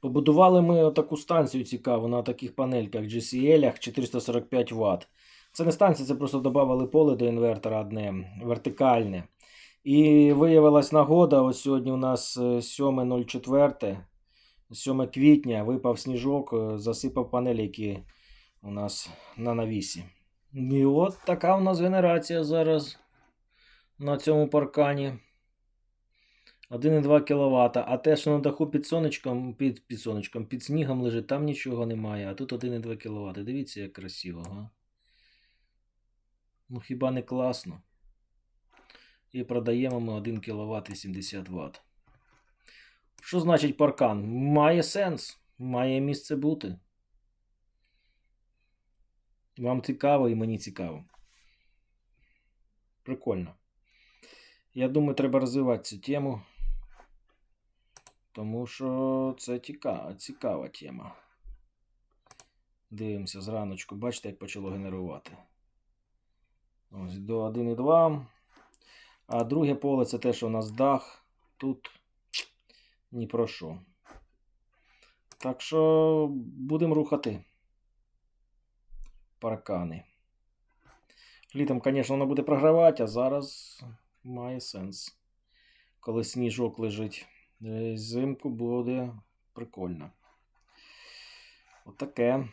Побудували ми таку станцію цікаву на таких панельках GCL 445 Вт. Це не станція, це просто додали поле до інвертора одне, вертикальне. І виявилась нагода. Ось сьогодні у нас е, 7.04, 7 квітня, випав сніжок, е, засипав панелі, які у нас на навісі. І от така у нас генерація зараз на цьому паркані. 1,2 кВт. А те, що на даху під сонечком, під, під сонечком, під снігом лежить, там нічого немає. А тут 1,2 кВт. Дивіться, як красиво, га? Ну хіба не класно? І продаємо ми 1 кВт 80 Вт. Що значить паркан? Має сенс, має місце бути. Вам цікаво і мені цікаво. Прикольно. Я думаю, треба розвивати цю тему. Тому що це цікава, цікава тема. Дивимося зраночку. Бачите, як почало генерувати. Ось до 1,2. А друге поле це те, що у нас дах. Тут ні про що. Так що будемо рухати паркани. Літом, звісно, воно буде програвати, а зараз має сенс. Коли сніжок лежить. Е, Взимку буде прикольно. Отаке.